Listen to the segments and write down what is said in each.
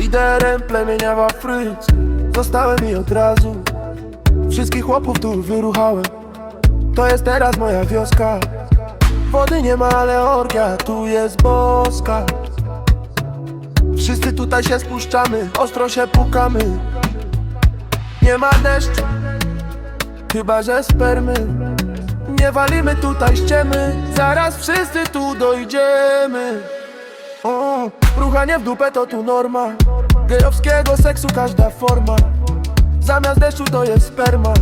Liderem plemienia w Afryce Zostałem i od razu. Wszystkich chłopów tu wyruchałem. To jest teraz moja wioska. Wody nie ma, ale orgia tu jest boska. Wszyscy tutaj się spuszczamy Ostro się pukamy. Nie ma deszczu Chyba, że spermy. Nie walimy tutaj ściemy. Zaraz wszyscy tu dojdziemy. O, Ruchanie w dupę to tu norma. Gejowskiego seksu każda forma. Zamiast deszczu to jest sperma.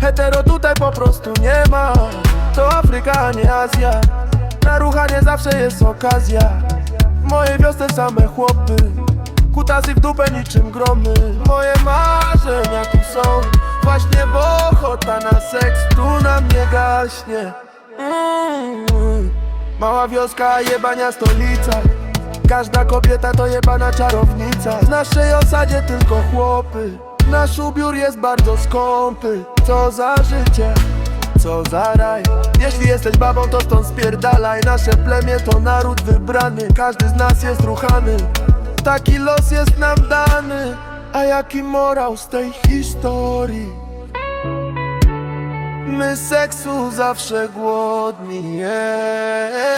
Hetero tutaj po prostu nie ma. To Afryka, a nie Azja. Na ruchanie zawsze jest okazja. W mojej wiosce same chłopy. Kutasy w dupę niczym gromy. Moje ochota na seks tu na mnie gaśnie. Mm. Mała wioska, jebania stolica Każda kobieta to jebana czarownica. W naszej osadzie tylko chłopy. Nasz ubiór jest bardzo skąpy. Co za życie, co za raj. Jeśli jesteś babą to stąd spierdalaj. Nasze plemię to naród wybrany. Każdy z nas jest ruchany. Taki los jest nam dany. A jaki morał z tej historii My seksu zawsze głodni yeah.